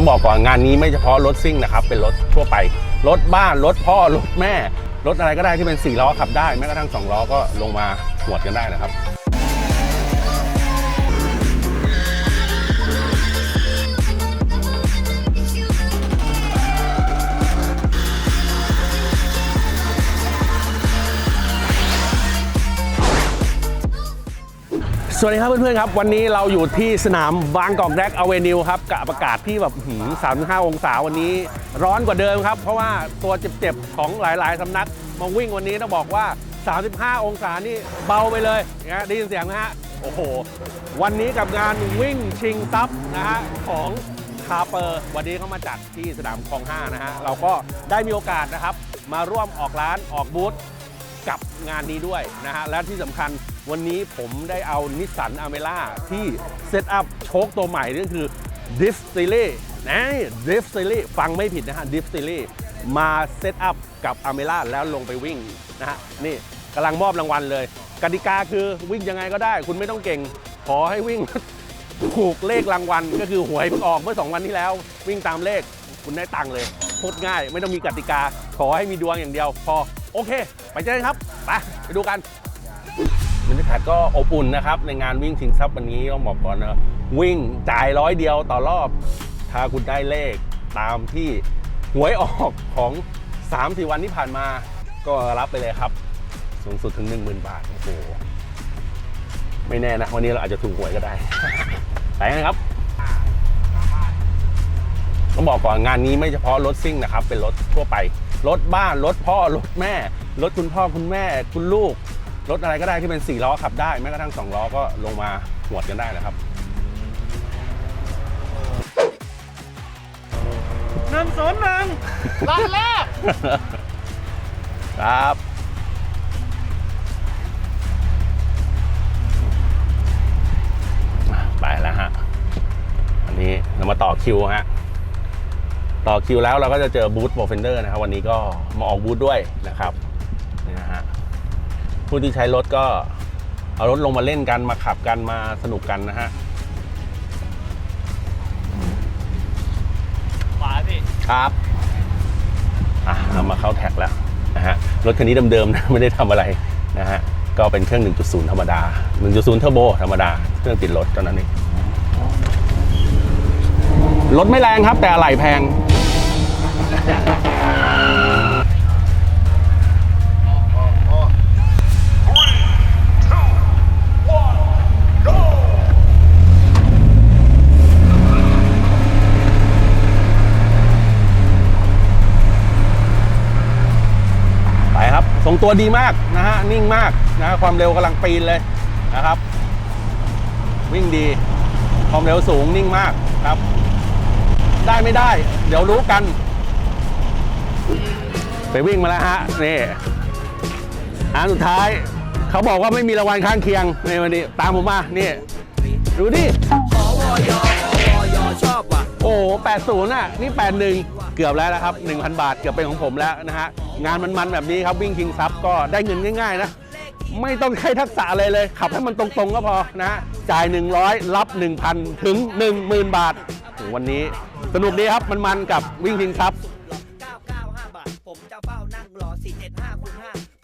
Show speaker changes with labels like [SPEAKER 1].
[SPEAKER 1] ต้องบอกก่อนงานนี้ไม่เฉพาะรถซิ่งนะครับ เป็นรถทั่วไป รถบ้าน รถพ่อ รถแม่ รถอะไรก็ได้ที่เป็น4ล้อขับได้ แม้กระทั่ง2ล้อก็ลงมาหวดกันได้นะครับ สวัสดีครับเพื่อนๆครับ วันนี้เราอยู่ที่สนามบางกอกแดกอเวนิวครับกับอากาศที่แบบหืม35องศาวันนี้ร้อนกว่าเดิมครับ เพราะว่าตัวเจ็บๆของหลายๆสำนักมาวิ่งวันนี้ต้องบอกว่า 35 องศานี่เบาไปเลยนะได้ยินเสียงไหมฮะโอ้โห วันนี้กับงานวิ่งชิงทรัพย์นะฮะของคาเปอร์วันนี้เขามาจัดที่สนามคลอง5นะฮะเราก็ได้มีโอกาสนะครับ มาร่วมออกร้านออกบูธกับงานนี้ด้วยนะฮะและที่สำคัญ วันนี้ผมได้เอานิสสันอเมร่าที่เซตอัพโชคตัวใหม่นั่นคือ d i f s i l y นะ d i f s i l y ฟังไม่ผิดนะฮะ d i f s i l y มาเซตอัพกับอเมร่าแล้วลงไปวิ่งนะฮะนี่กำลังมอบรางวัลเลย กติกาคือวิ่งยังไงก็ได้ คุณไม่ต้องเก่ง ขอให้วิ่งถูกเลขรางวัลก็คือหวยเพิ่งออกเมื่อ 2 วันที่แล้ว วิ่งตามเลขคุณได้ตังค์เลยโคตรง่าย ไม่ต้องมีกติกา ขอให้มีดวงอย่างเดียว พอ โอเค ไปเจอกันครับ ไป ไปดูกัน บรรยากาศก็อบอุ่นนะครับ ในงานวิ่งชิงทรัพย์วันนี้ต้องบอกก่อนนะวิ่งจ่ายร้อยเดียวต่อรอบ ถ้าคุณได้เลขตามที่หวยออกของ3-4วันที่ผ่านมา ก็รับไปเลยครับ สูงสุดถึง 10,000 บาทโอ้โหไม่แน่นะ วันนี้เราอาจจะถูกหวยก็ได้ไปกันครับต้องบอกก่อนงานนี้ไม่เฉพาะรถซิ่งนะครับ เป็นรถทั่วไป รถบ้าน รถพ่อ รถแม่ รถคุณพ่อคุณแม่ คุณลูก รถอะไรก็ได้ที่เป็น 4 ล้อขับได้แม้กระทั่ง 2 ล้อก็ลงมาหวดกันได้นะครับ
[SPEAKER 2] หนึ่งศูนย์หนึ่งรอบแรก
[SPEAKER 1] ครับ ไปแล้วฮะ อันนี้เรามาต่อคิวฮะ ต่อคิวแล้วเราก็จะเจอบูธโปรเฟนเดอร์นะครับ วันนี้ก็มาออกบูธด้วยนะครับ นี่นะฮะ ผู้ที่ใช้รถก็เอารถลงมาเล่นกันมาขับกันมาสนุกกันนะฮะ
[SPEAKER 2] ขวาสิ
[SPEAKER 1] ครับอะเรามาเข้าแท็กแล้วนะฮะรถคันนี้เดิมๆนะไม่ได้ทำอะไรนะฮะก็เป็นเครื่อง 1.0 ธรรมดา 1.0 เทอร์โบธรรมดา เครื่องติดรถเท่านั้นเองรถไม่แรงครับแต่อะไหล่แพง ไปครับทรงตัวดีมากนะฮะนิ่งมากนะความเร็วกำลังปีนเลยนะครับ วิ่งดี ความเร็วสูงนิ่งมากครับ ได้ไม่ได้ เดี๋ยวรู้กัน ไปวิ่งมาแล้วฮะนี่อันสุดท้ายเขาบอกว่าไม่มีรางวัลข้างเคียงในวันนี้ตามผมมานี่ดูดิโอ้แปดศูนย์อะ นี่แปดหนึ่งเกือบแล้วนะครับ 1,000 บาท เกือบเป็นของผมแล้วนะฮะ งานมันๆแบบนี้ครับวิ่งคิงซับก็ได้เงินง่าย ๆ นะ ไม่ต้องใช้ทักษะอะไรเลย ขับให้มันตรงๆก็พอนะจ่าย 100 รับ 1,000 ถึง 10,000 บาทโอ้วันนี้สนุกดีครับมันๆกับวิ่งคิงซับ
[SPEAKER 3] 995บาทผมจะเฝ้านั่งรอ475คูณ5